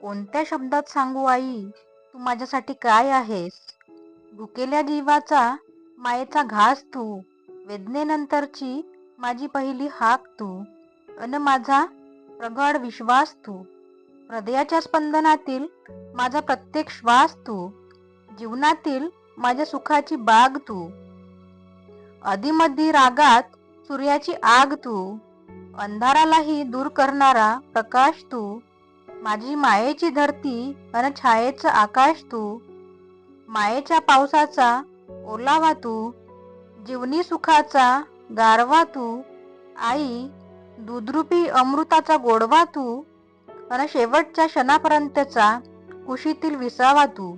कोणत्या शब्दात सांगू आई? तू माझ्यासाठी काय आहेस? भुकेल्या जीवाचा मायेचा घास तू. वेदनेनंतरची माझी पहिली हाक तू. अन माझा प्रगाढ विश्वास तू. हृदयाच्या स्पंदनातील माझा प्रत्येक श्वास तू. जीवनातील माझ्या सुखाची बाग तू. अधिमधी रागात सूर्याची आग तू. अंधारालाही दूर करणारा प्रकाश तू. माझी मायेची धरती अन छायेचं आकाश तू. मायेच्या पावसाचा ओलावा तू. जीवनी सुखाचा गारवा तू. आई दुद्रुपी अमृताचा गोडवा तू. अन शेवटच्या क्षणापर्यंतचा कुशीतील विसावा तू.